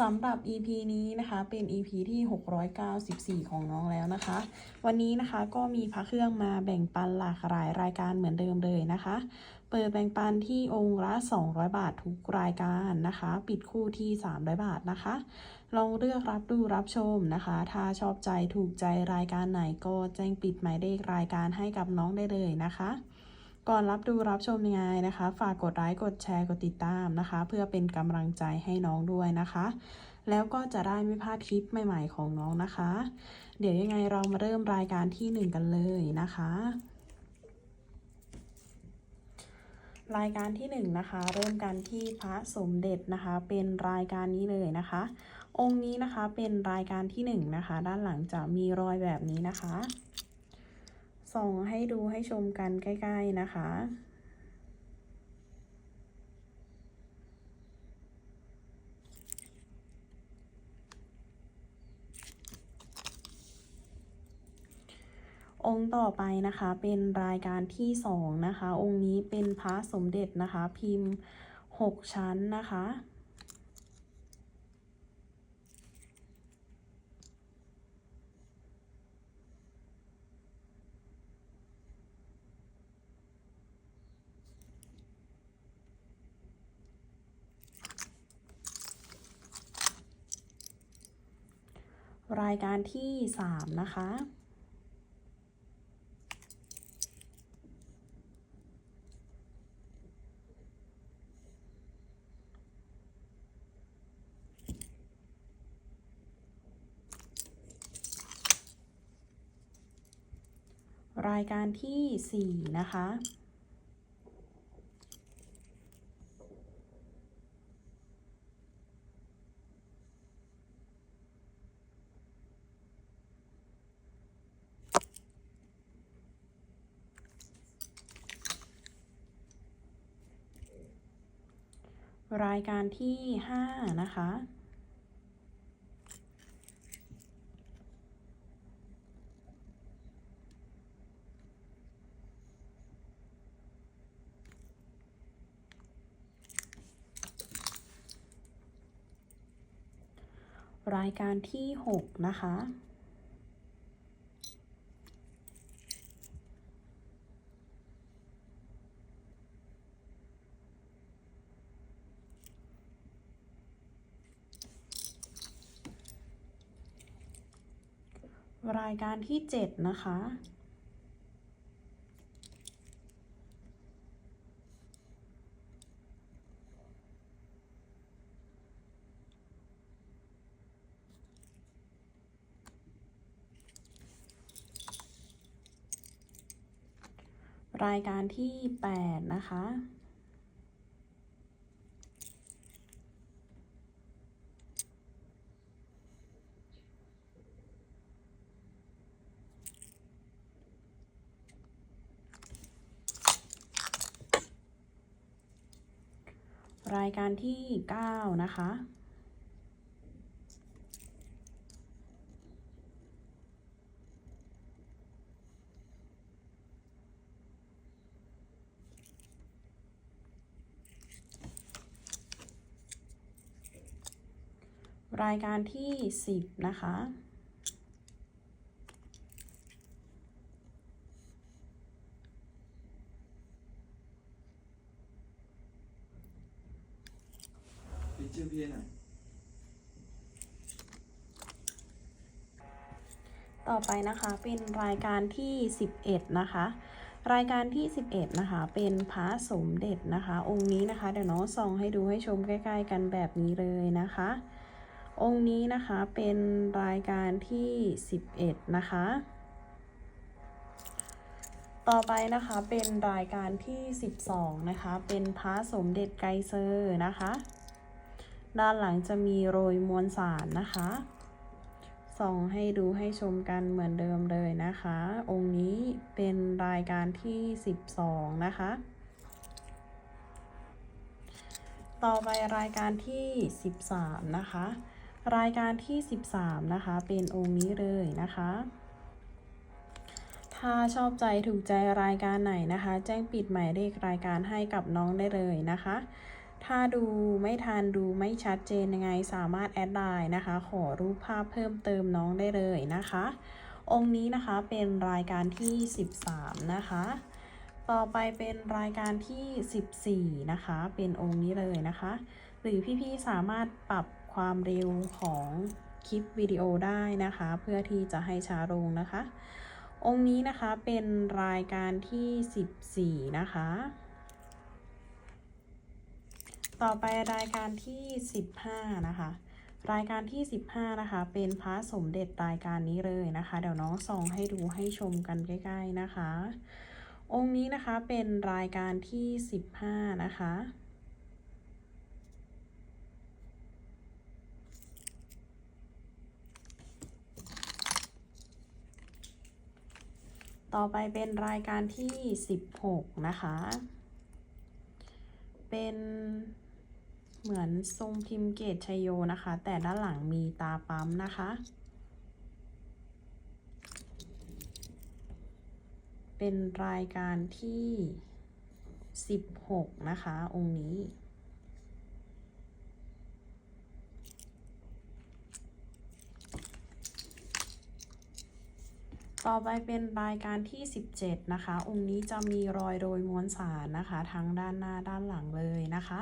สำหรับ EP นี้นะคะเป็น EP ที่ 694 ของน้องแล้วนะคะ วันนี้นะคะก็มีพระเครื่องมาแบ่งปันหลากหลายรายการเหมือนเดิมเลยนะคะ เปิดแบ่งปันที่องค์ละ 200 บาททุกรายการนะคะ ปิดคู่ที่ 300 บาทนะคะ ลองเลือกรับดูรับชมนะคะ ถ้าชอบใจถูกใจรายการไหนก็แจ้งปิดหมายเลขรายการให้กับน้องได้เลยนะคะ ก่อนรับดูรับชมยังไงนะคะ ฝากกดไลค์กดแชร์กดติดตามนะคะ เพื่อเป็นกำลังใจให้น้องด้วยนะคะ แล้วก็จะได้ไม่พลาดคลิปใหม่ ๆของน้องนะคะ เดี๋ยวยังไงเรามาเริ่มรายการที่หนึ่งกันเลยนะคะ รายการที่หนึ่งนะคะ เริ่มกันที่พระสมเด็จนะคะ เป็นรายการนี้เลยนะคะ องค์นี้นะคะเป็นรายการที่หนึ่งนะคะ ด้านหลังจะมีรอยแบบนี้นะคะ ส่องให้ดูให้ชมกันใกล้ ๆ นะคะ องค์ต่อไปนะคะเป็นรายการที่สองนะคะ องค์นี้เป็นพระสมเด็จนะคะ พิมพ์หกชั้นนะคะ รายการที่สามนะคะ รายการที่สี่นะคะ รายการที่ห้านะคะ รายการที่หกนะคะ รายการที่เจ็ดนะคะ รายการที่แปดนะคะ รายการที่เก้านะคะ รายการที่สิบนะคะ ปิดชื่อพี่หน่อย ต่อ ไปนะคะ เป็นรายการที่ 11 นะคะ รายการที่ 11 นะคะ เป็นพระสมเด็จนะคะ องค์นี้นะคะ เดี๋ยวน้องส่องให้ดูให้ชมใกล้ ๆ กันแบบนี้เลยนะคะ องค์นี้นะคะเป็นรายการที่ 11 นะคะ ต่อไปนะคะเป็นรายการที่ 12 นะคะ เป็นพระสมเด็จไกรเซอร์นะคะ ด้านหลังจะมีโรยมวลสารนะคะ ส่องให้ดูให้ชมกันเหมือนเดิมเลยนะคะ องค์นี้เป็นรายการที่ 12 นะคะ ต่อไปรายการที่ 13 นะคะ รายการที่ 13 นะคะ เป็นองค์นี้เลยนะคะถ้าชอบใจถูกใจรายการไหนนะคะ แจ้งปิดหมายเลขรายการให้กับน้องได้เลยนะคะ ถ้าดูไม่ทันดูไม่ชัดเจนยังไงสามารถแอดไลน์นะคะ ขอรูปภาพเพิ่มเติมน้องได้เลยนะคะ องค์นี้นะคะเป็นรายการที่ 13 นะคะ ต่อไปเป็นรายการที่ 14 นะคะ เป็นองค์นี้เลยนะคะ หรือพี่ๆสามารถปรับความเร็วของคลิปวิดีโอได้นะคะ เพื่อที่จะให้ช้าลงนะคะ องค์นี้นะคะเป็นรายการที่ 14 นะคะ ต่อไปรายการที่ 15 นะคะ รายการที่ 15 นะคะ เป็นพระสมเด็จรายการนี้เลยนะคะ เดี๋ยวน้องส่องให้ดูให้ชมกันใกล้ ๆนะคะ องค์นี้นะคะเป็นรายการที่ 15 นะคะต่อไปเป็นรายการที่ 16 นะคะ เป็น เหมือนทรงพิมพ์เกตชัยโยนะคะ แต่ด้านหลังมีตาปั๊มนะคะ เป็นรายการที่ 16 นะคะ องค์นี้ต่อไปเป็นรายการที่ 17 นะคะ องค์นี้จะมีรอยโรยม้วลสารนะคะ ทั้งด้านหน้าด้านหลังเลยนะคะ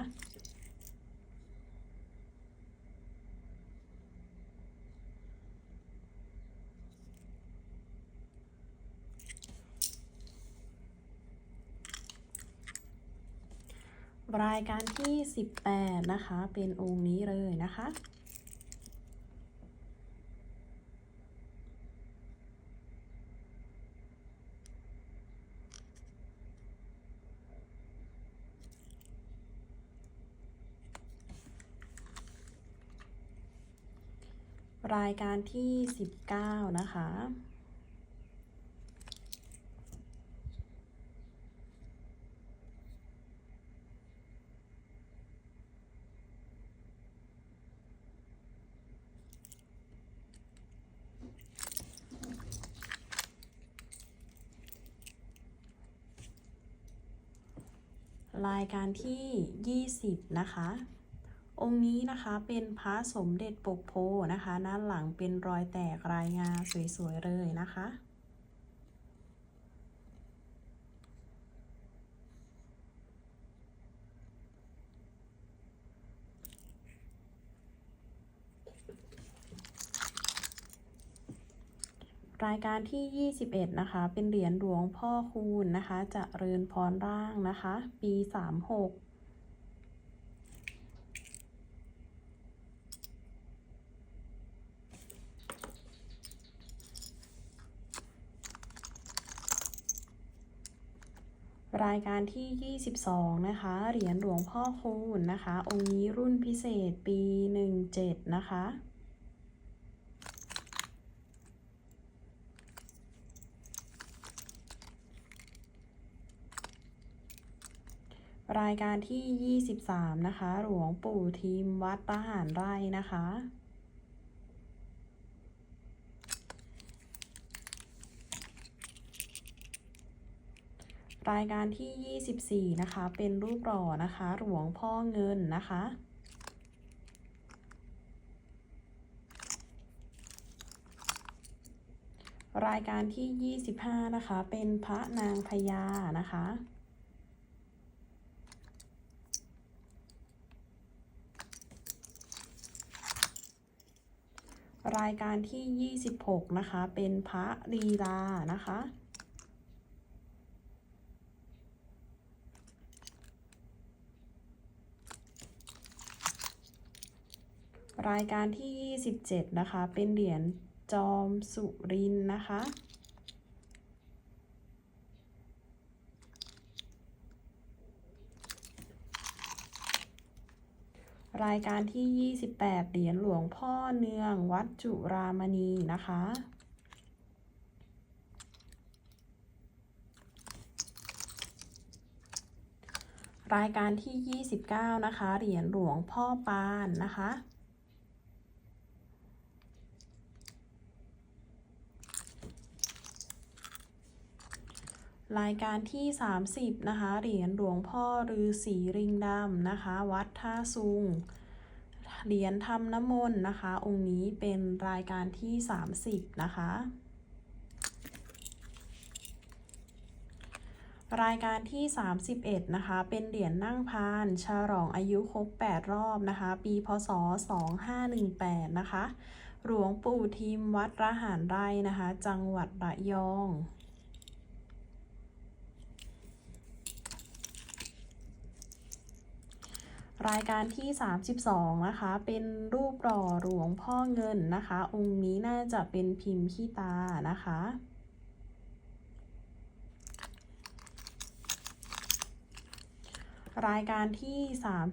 รายการที่ 18 นะคะ เป็นองค์นี้เลยนะคะ รายการที่ 19 นะคะ การที่ 20 นะคะ องค์นี้นะคะเป็นพระสมเด็จปกโพนะคะด้านหลังเป็นรอยแตกรายงาสวยๆเลยนะคะ รายการที่ 21 นะคะ เป็นเหรียญหลวงพ่อคูณนะคะ จะเริญพรร่างนะคะ ปี 36รายการที่ 22 นะคะ เหรียญหลวงพ่อคูณนะคะ องค์นี้รุ่นพิเศษปี 17 นะคะ รายการที่ 23 นะคะ หลวงปู่ทีมวัดประหารไร่นะคะ รายการที่ 24 นะคะ เป็นรูปหล่อนะคะ หลวงพ่อเงินนะคะรายการที่ 25 นะคะ เป็นพระนางพญานะคะ รายการที่ 26 นะคะ เป็นพระลีลานะคะ รายการที่ 27 นะคะ เป็นเหรียญจอมสุรินนะคะ รายการที่ 28 เหรียญหลวงพ่อเนืองวัดจุรามณีนะคะ รายการที่ 29 นะคะ เหรียญหลวงพ่อปานนะคะ รายการที่ 30 นะคะ เหรียญหลวงพ่อฤาษีริงดำนะคะ วัดท่าซุง เหรียญทำน้ำมนต์นะคะ องค์นี้เป็นรายการที่ 30 นะคะ รายการที่ 31 นะคะ เป็นเหรียญนั่งพาน ฉลองอายุครบ 8 รอบนะคะ ปีพศ 2518 นะคะ หลวงปู่ทิมวัดระหารไรนะคะ จังหวัดระยอง รายการที่ 32 นะคะ เป็นรูปหล่อหลวงพ่อเงินนะคะ องค์นี้น่าจะเป็นพิมพ์ขี้ตานะคะ รายการที่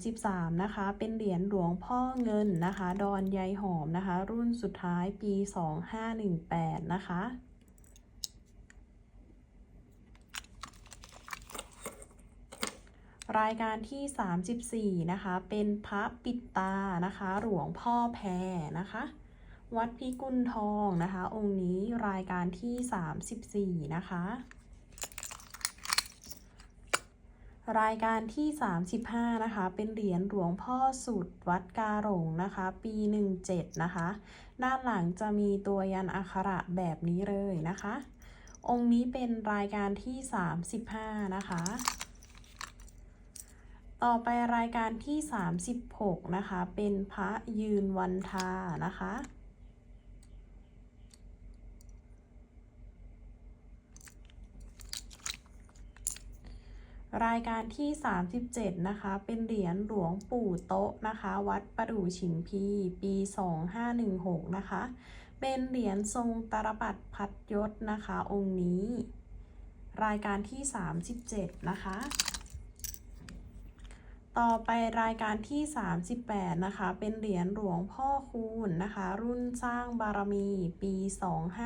33 นะคะ เป็นเหรียญหลวงพ่อเงินนะคะ ดอนยายหอมนะคะ รุ่นสุดท้ายปี 2518 นะคะ รายการที่ 34 นะคะ เป็นพระปิดตานะคะ หลวงพ่อแพรนะคะ วัดพิกุลทองนะคะ องค์นี้รายการที่ 34 นะคะ รายการที่ 35 นะคะ เป็นเหรียญหลวงพ่อสุดวัดกาหลงนะคะ ปี 17 นะคะ ด้านหลังจะมีตัวยันอักขระแบบนี้เลยนะคะ องค์นี้เป็นรายการที่ 35 นะคะ ต่อไปรายการที่ 36 นะคะ เป็นพระยืนวันทานะคะ รายการที่ 37 นะคะ เป็นเหรียญหลวงปู่โต๊ะนะคะ วัดประดู่ฉิมพีปี 2516 นะคะ เป็นเหรียญทรงตรปัดพัดยศนะคะ องค์นี้ รายการที่ 37 นะคะ ต่อไปรายการที่ 38 นะคะ เป็นเหรียญหลวงพ่อคูณนะคะ รุ่นสร้างบารมีปี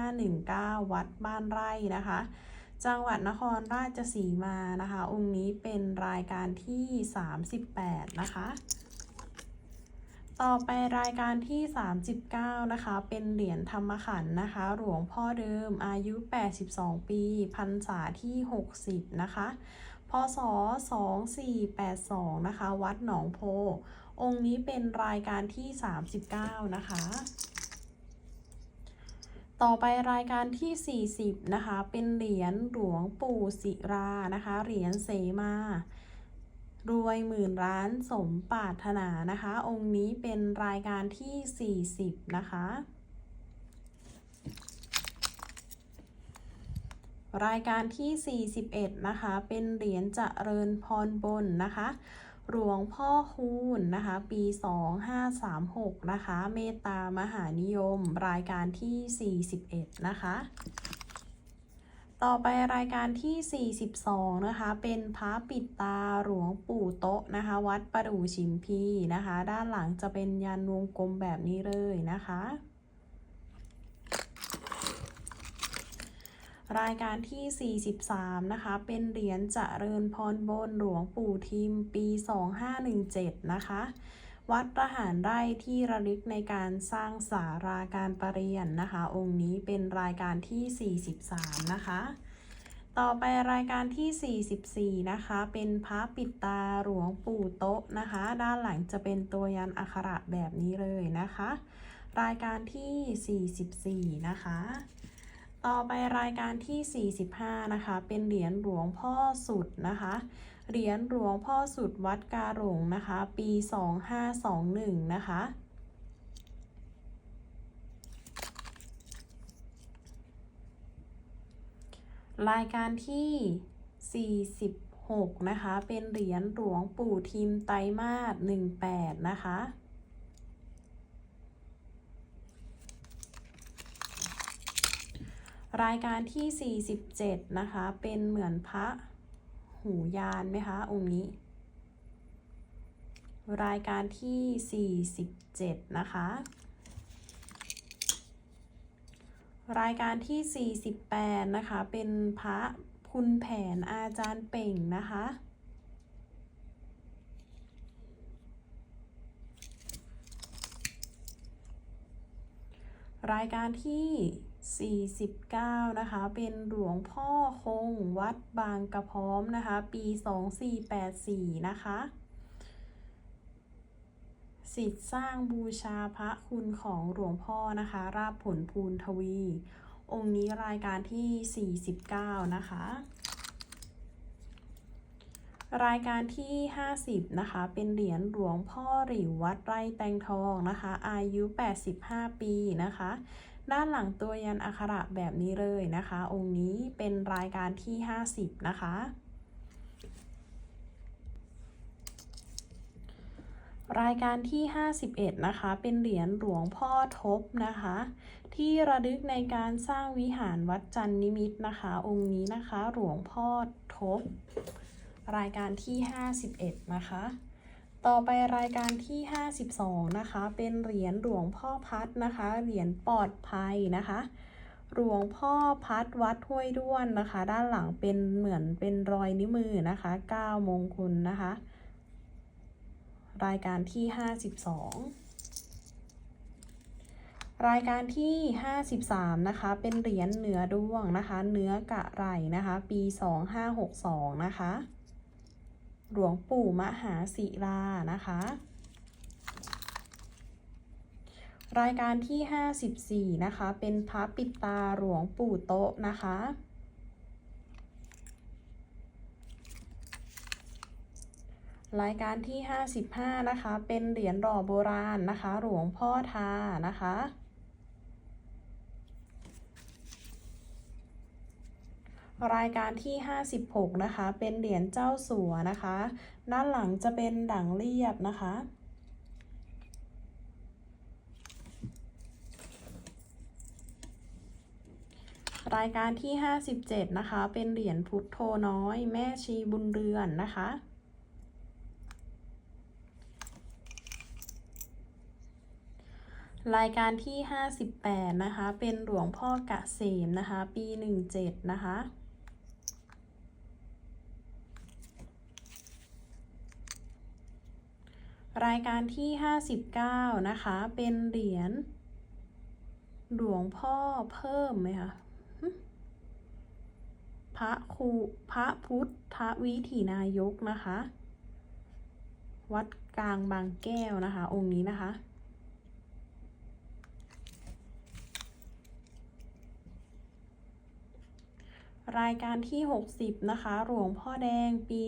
2519 วัดบ้านไร่นะคะ จังหวัดนครราชสีมานะคะ องค์นี้เป็นรายการที่ 38 นะคะ ต่อไปรายการที่ 39 นะคะ เป็นเหรียญธรรมขันธ์นะคะ หลวงพ่อเดิมอายุ 82 ปี พรรษาที่ 60 นะคะ พศ 2482 นะคะ วัดหนองโพ องค์นี้เป็นรายการที่ 39 นะคะ ต่อไปรายการที่ 40 นะคะ เป็นเหรียญหลวงปู่ศิรานะคะ เหรียญเสมารวยหมื่นล้านสมปรารถนานะคะ องค์นี้เป็นรายการที่ 40 นะคะ รายการที่ 41 นะคะ เป็นเหรียญเจริญพรบนนะคะ หลวงพ่อคูณนะคะ ปี 2536 นะคะ เมตตามหานิยม รายการที่ 41 นะคะ ต่อไปรายการที่ 42 นะคะ เป็นพระปิดตาหลวงปู่โต๊ะนะคะ วัดประดู่ชิมพีนะคะ ด้านหลังจะเป็นยันวงกลมแบบนี้เลยนะคะ รายการที่ 43 นะคะ เป็นเหรียญเจริญพรบนหลวงปู่ทิมปี 2517 นะคะ วัดประหารไร่ที่ระลึกในการสร้างสาราการประเรียนนะคะ องค์นี้เป็นรายการที่ 43 นะคะ ต่อไปรายการที่ 44 นะคะ เป็นพระปิดตาหลวงปู่โต๊ะนะคะ ด้านหลังจะเป็นตัวยันอักขระแบบนี้เลยนะคะ รายการที่ 44 นะคะ ต่อไปรายการที่ 45 นะคะ เป็นเหรียญหลวงพ่อสุดนะคะ เหรียญหลวงพ่อสุดวัดกาหลงนะคะ ปี 2521 นะคะ รายการที่ 46 นะคะ เป็นเหรียญหลวงปู่ทิมไตมาส18 นะคะ รายการที่ 47 นะคะ เป็นเหมือนพระหูยานไหมคะองค์นี้ รายการที่ 47 นะคะ รายการที่ 48 นะคะ เป็นพระคุณแผนอาจารย์เป่งนะคะรายการที่ 49 นะคะ เป็นหลวงพ่อคงวัดบางกระพร้อมนะคะ ปี 2484 นะคะสิทธิ์สร้างบูชาพระคุณของหลวงพ่อนะคะ ราบผลภูนทวี องค์นี้รายการที่ 49 นะคะ รายการที่ 50 นะคะ เป็นเหรียญหลวงพ่อหลิววัดไร่แตงทองนะคะ อายุ 85 ปีนะคะ ด้านหลังตัวยันอักขระแบบนี้เลยนะคะ องค์นี้เป็นรายการที่ 50 นะคะ รายการที่ 51 นะคะ เป็นเหรียญหลวงพ่อทบนะคะ ที่ระลึกในการสร้างวิหารวัดจันนิมิตรนะคะ องค์นี้นะคะหลวงพ่อทบ รายการที่ 51 นะคะ ต่อไปรายการที่ 52 นะคะ เป็นเหรียญหลวงพ่อพัดนะคะ เหรียญปลอดภัยนะคะ หลวงพ่อพัดวัดห้วยด้วนนะคะ ด้านหลังเป็นเหมือนเป็นรอยนิ้วมือนะคะ9มงคลนะคะ รายการที่ 52 รายการที่ 53 นะคะ เป็นเหรียญเหนือด้วงนะคะ เนื้อกะไหรนะคะ ปี 2562 นะคะ หลวงปู่มหาศิลานะคะ รายการที่ 54 นะคะ เป็นพระปิดตาหลวงปู่โต๊ะนะคะรายการที่ 55 นะคะ เป็นเหรียญหล่อโบราณนะคะ หลวงพ่อทานะคะ รายการที่ 56 นะคะ เป็นเหรียญเจ้าสัวนะคะ ด้านหลังจะเป็นดั่งเรียบนะคะ รายการที่ 57 นะคะ เป็นเหรียญพุทโธน้อย แม่ชีบุญเรือนนะคะรายการที่ 58 นะคะ เป็นหลวงพ่อกะเสมนะคะ ปี 17 นะคะ รายการที่ 59 นะคะ เป็นเหรียญหลวงพ่อเพิ่มไหมคะพระครูพระพุทธวิถีนายกนะคะ วัดกลางบางแก้วนะคะ องค์นี้นะคะ รายการที่ 60 นะคะ หลวงพ่อแดงปี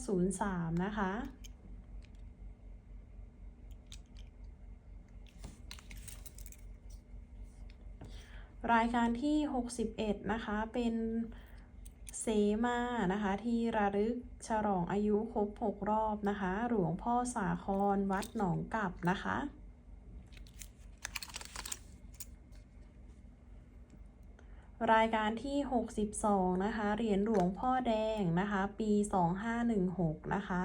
2503 นะคะ รายการที่ 61 นะคะ เป็นเสมานะคะ ที่ระลึกฉลองอายุครบ 6 รอบนะคะ หลวงพ่อสาครวัดหนองกลับนะคะรายการที่ 62 นะคะ เหรียญหลวงพ่อแดงนะคะ ปี 2516 นะคะ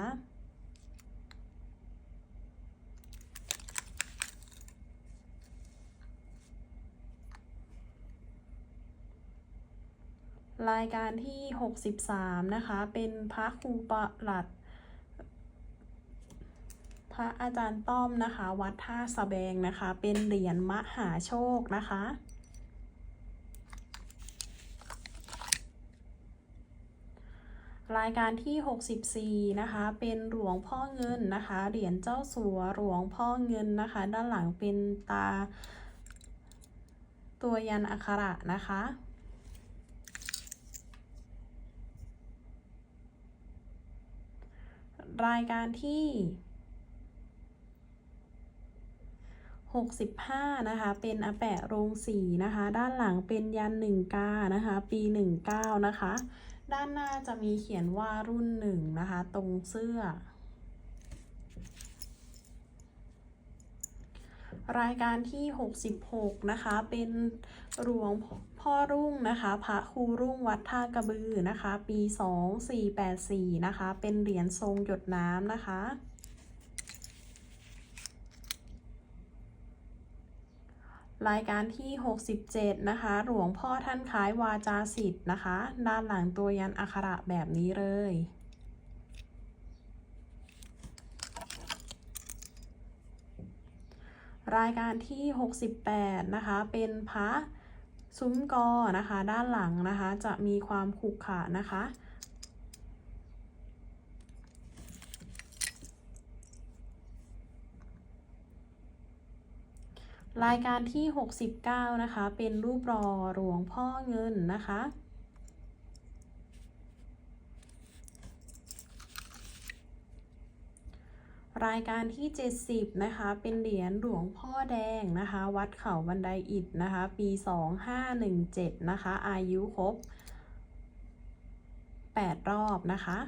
รายการที่ 63 นะคะ เป็นพระครูประหลัด พระอาจารย์ต้อมนะคะ วัดท่าสะแบงนะคะ เป็นเหรียญมหาโชคนะคะรายการที่ 64 นะคะ เป็นหลวงพ่อเงินนะคะ เหรียญเจ้าสัวหลวงพ่อเงินนะคะ ด้านหลังเป็นตา ตัวยันอักขระนะคะ รายการที่ 65 นะคะ เป็นอาแปะโรงสีนะคะ ด้านหลังเป็นยันหนึ่งกานะคะ ปี 19 นะคะ ด้านหน้าจะมีเขียนว่ารุ่นหนึ่งนะคะ ตรงเสื้อ รายการที่ 66 นะคะ เป็นหลวง พ่อรุ่งนะคะ พระครูรุ่งวัดท่ากระบือนะคะ ปี 2484 นะคะ เป็นเหรียญทรงหยดน้ำนะคะ รายการที่ 67 นะคะ หลวงพ่อท่านคล้ายวาจาสิทธ์นะคะ ด้านหลังตัวยันอักขระแบบนี้เลยรายการที่ 68 นะคะ เป็นพระ ซุ้มกอนะคะ ด้านหลังนะคะ จะมีความขรุขระนะคะ รายการที่ 69 นะคะ เป็นรูปรอหลวงพ่อเงินนะคะ รายการที่ 70 นะคะ เป็นเหรียญหลวงพ่อแดงนะคะ วัดเขาบันไดอิฐนะคะ ปี 2517 นะคะ อายุครบ 8 รอบนะคะ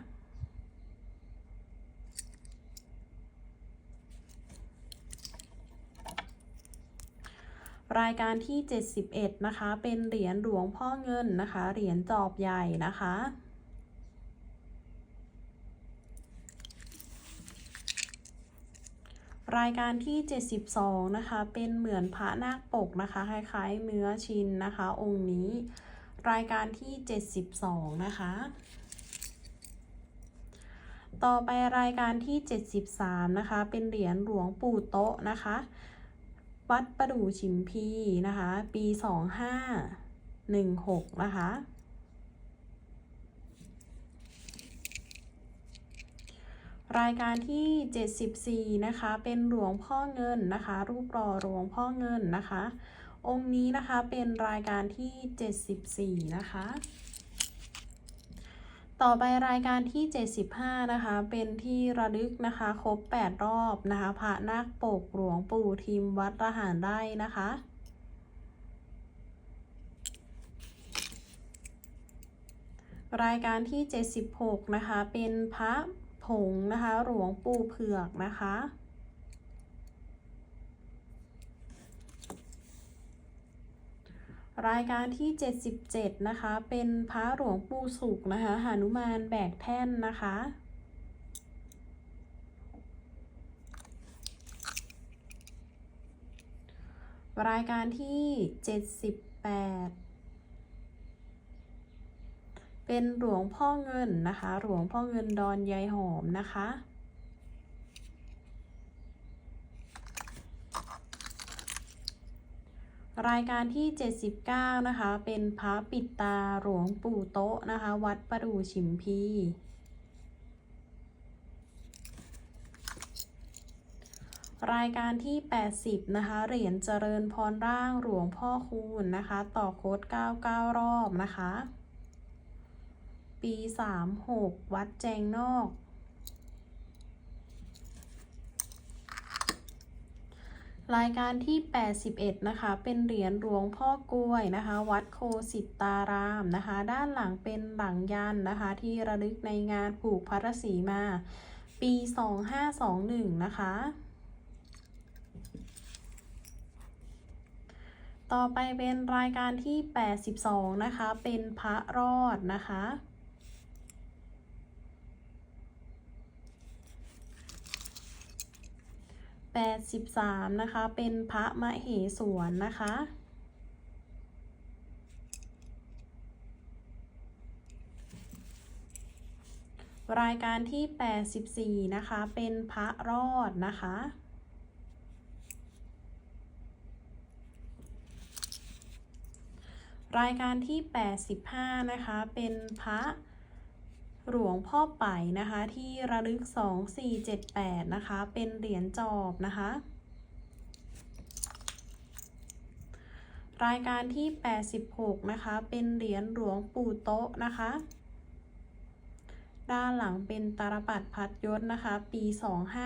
รายการที่ 71 นะคะ เป็นเหรียญหลวงพ่อเงินนะคะ เหรียญจอบใหญ่นะคะ รายการที่ 72 นะคะ เป็นเหมือนพระนาคปกนะคะ คล้ายๆเนื้อชินนะคะ องค์นี้ รายการที่ 72 นะคะ ต่อไปรายการที่ 73 นะคะ เป็นเหรียญหลวงปู่โต๊ะนะคะ วัดประดู่ชิมพีนะคะ ปี 2516 นะคะ รายการที่ 74 นะคะ เป็นหลวงพ่อเงินนะคะ รูปหล่อหลวงพ่อเงินนะคะ องค์นี้นะคะเป็นรายการที่ 74 นะคะ ต่อไปรายการที่ 75 นะคะ เป็นที่ระลึกนะคะ ครบ 8 รอบนะคะพระนาคปกหลวงปู่ทิมวัดระหารไร่นะคะรายการที่ 76 นะคะ เป็นพระ ผงนะคะ หลวงปู่เผือกนะคะ รายการที่ 77 นะคะ เป็นพระหลวงปู่สุขนะคะหานุมานแบกแท่นนะคะรายการที่ 78 เป็นหลวงพ่อเงินนะคะ หลวงพ่อเงินดอนยายหอมนะคะ รายการที่ 79 นะคะ เป็นพระปิดตาหลวงปู่โต๊ะนะคะ วัดประดูฉิมพีรายการที่ 80 นะคะ เหรียญเจริญพรร่างหลวงพ่อคูณนะคะ ต่อโค้ด99 รอบนะคะ ปี 36 วัดแจงนอก รายการที่ 81 นะคะ เป็นเหรียญหลวงพ่อกล้วยนะคะ วัดโคสิตารามนะคะ ด้านหลังเป็นหลังยันนะคะ ที่ระลึกในงานผูกพัทสีมา ปี 2521 นะคะต่อไปเป็นรายการที่ 82 นะคะ เป็นพระรอดนะคะ 83 นะคะ เป็นพระมเหสวนนะคะ รายการที่ 84 นะคะ เป็นพระรอดนะคะ รายการที่ 85 นะคะ เป็นพระ หลวงพ่อไป่นะคะ ที่ระลึก 2478 นะคะ เป็นเหรียญจอบนะคะ รายการที่ 86 นะคะ เป็นเหรียญหลวงปู่โต๊ะนะคะ ด้านหลังเป็นตาลปัดพัดยศนะคะ ปี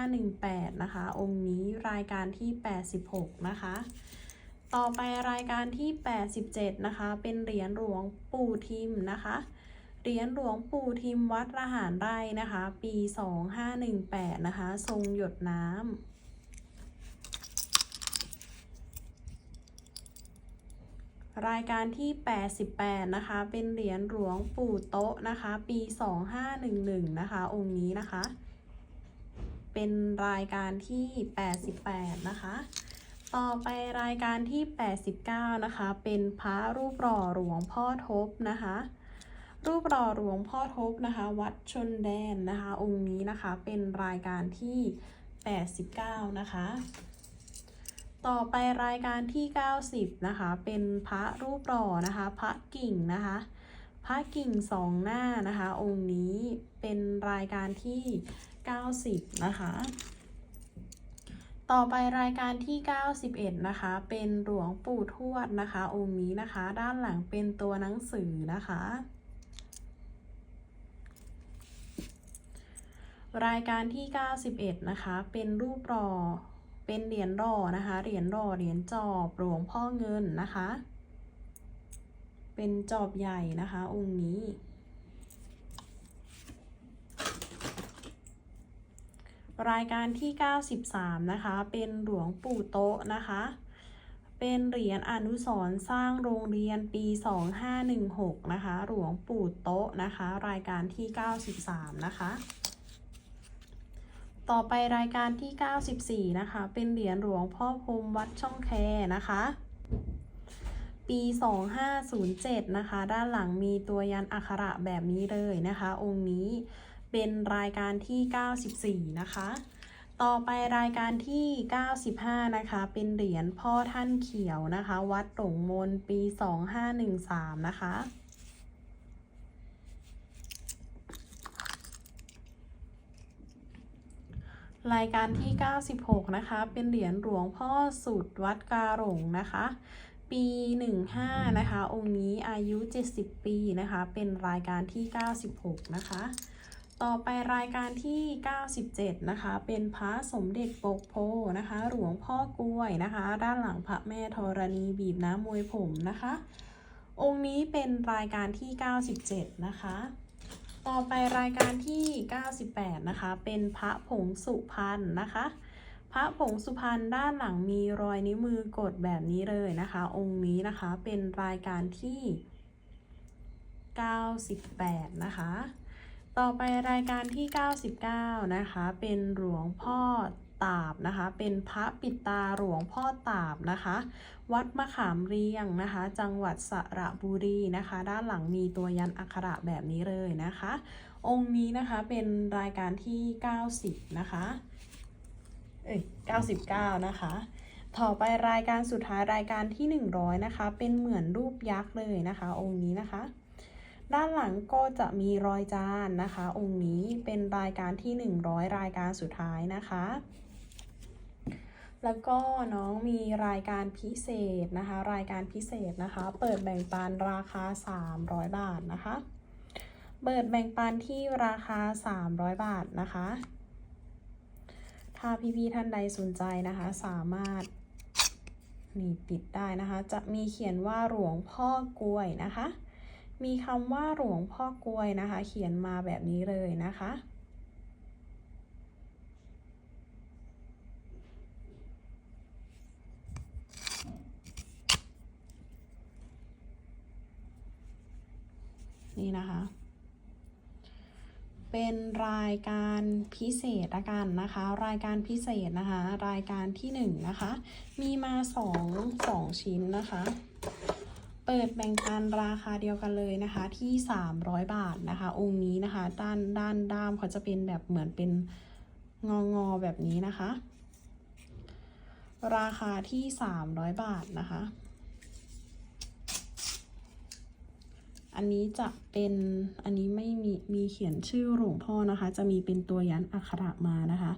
2518 นะคะ องค์นี้รายการที่ 86 นะคะต่อไปรายการที่ 87 นะคะ เป็นเหรียญหลวงปู่ทิมนะคะ เหรียญหลวงปู่ทิมวัดระหารไร่นะคะ ปี 2518 นะคะ ทรงหยดน้ำรายการที่ 88 นะคะ เป็นเหรียญหลวงปู่โต๊ะนะคะ ปี 2511 นะคะ องค์นี้นะคะ เป็นรายการที่ 88 นะคะ ต่อไปรายการที่ 89 นะคะ เป็นพระรูปหล่อหลวงพ่อทบนะคะ รูปหล่อหลวงพ่อทบนะคะ วัดชนแดนนะคะ องค์นี้นะคะเป็นรายการที่ 89 นะคะ ต่อไปรายการที่ 90 นะคะ เป็นพระรูปหล่อนะคะ พระกิ่งนะคะพระกิ่งสองหน้านะคะ องค์นี้เป็นรายการที่ 90 นะคะต่อไปรายการที่ 91 นะคะ เป็นหลวงปู่ทวดนะคะ องค์นี้นะคะ ด้านหลังเป็นตัวหนังสือนะคะ รายการที่ 91 นะคะ เป็นรูปหล่อเป็นเหรียญหล่อนะคะ เหรียญหล่อเหรียญจอบหลวงพ่อเงินนะคะ เป็นจอบใหญ่นะคะ องค์นี้ รายการที่ 93 นะคะ เป็นหลวงปู่โต๊ะนะคะ เป็นเหรียญอนุสร์สร้างโรงเรียนปี 2516 นะคะ หลวงปู่โต๊ะนะคะ รายการที่ 93 นะคะ ต่อไปรายการที่ 94 นะคะ เป็นเหรียญหลวงพ่อพรมวัดช่องแคนะคะ ปี 2507 นะคะ ด้านหลังมีตัวยันอักขระแบบนี้เลยนะคะ องค์นี้เป็นรายการที่ 94 นะคะ ต่อไปรายการที่ 95 นะคะ เป็นเหรียญพ่อท่านเขียวนะคะ วัดหลงมนปี 2513 นะคะ รายการที่ 96 นะคะ เป็นเหรียญหลวงพ่อสุดวัดกาหลงนะคะ ปี 15 นะคะ องค์นี้อายุ 70 ปีนะคะ เป็นรายการที่ 96 นะคะ ต่อไปรายการที่ 97 นะคะ เป็นพระสมเด็จปกโพนะคะ หลวงพ่อกล้วยนะคะ ด้านหลังพระแม่ธรณีบีบน้ำมวยผมนะคะ องค์นี้เป็นรายการที่ 97 นะคะ ต่อไปรายการที่ 98 นะคะ เป็นพระผงสุพรรณนะคะ พระผงสุพรรณด้านหลังมีรอยนิ้วมือกดแบบนี้เลยนะคะ องค์นี้นะคะเป็นรายการที่ 98 นะคะ ต่อไปรายการที่ 99 นะคะ เป็นหลวงพ่อ ตาบนะคะ เป็นพระปิดตาหลวงพ่อตาบนะคะ วัดมะขามเรียงนะคะ จังหวัดสระบุรีนะคะ ด้านหลังมีตัวยันอักขระแบบนี้เลยนะคะ องค์นี้นะคะเป็นรายการที่ 90 นะคะ เอ้ย99 นะคะต่อไปรายการสุดท้ายรายการที่ 100 นะคะ เป็นเหมือนรูปยักษ์เลยนะคะ องค์นี้นะคะ ด้านหลังก็จะมีรอยจานนะคะ องค์นี้เป็นรายการที่ 100 รายการสุดท้ายนะคะ แล้วก็น้องมีรายการพิเศษนะคะ รายการพิเศษนะคะ เปิดแบ่งปันราคา 300 บาทนะคะ เปิดแบ่งปันที่ราคา 300 บาทนะคะ ถ้าพี่ๆท่านใดสนใจนะคะ สามารถนี่ปิดได้นะคะ จะมีเขียนว่าหลวงพ่อกล้วยนะคะ มีคำว่าหลวงพ่อกล้วยนะคะ เขียนมาแบบนี้เลยนะคะ นี่นะคะ เป็นรายการพิเศษละกันนะคะ รายการพิเศษนะคะ รายการที่หนึ่งนะคะ มีมาสองสองชิ้นนะคะ เปิดแบ่งปันราคาเดียวกันเลยนะคะที่ 300 บาทนะคะ องค์นี้นะคะ ด้านด้านด้ามเขาจะเป็นแบบเหมือนเป็นงองอแบบนี้นะคะ ราคาที่ 300 บาทนะคะ อันนี้จะเป็นอันนี้ไม่มีมีเขียนชื่อหลวงพ่อนะคะ จะมีเป็นตัวยันอักขระมานะคะ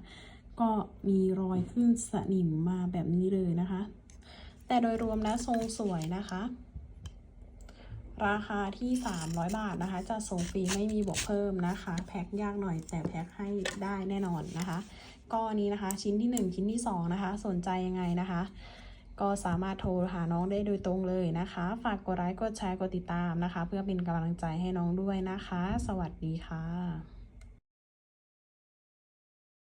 ก็มีรอยขึ้นสนิมมาแบบนี้เลยนะคะ แต่โดยรวมแล้วทรงสวยนะคะ ราคาที่ 300 บาทนะคะ จะส่งฟรีไม่มีบวกเพิ่มนะคะ แพ็คยากหน่อยแต่แพ็คให้ได้แน่นอนนะคะ ก็อันนี้นะคะ ชิ้นที่ 1 ชิ้นที่ 2 นะคะ สนใจยังไงนะคะ ก็สามารถโทรหาน้องได้โดยตรงเลยนะคะ ฝากกดไลค์กดแชร์กดติดตามนะคะ เพื่อเป็นกำลังใจให้น้องด้วยนะคะ สวัสดีค่ะ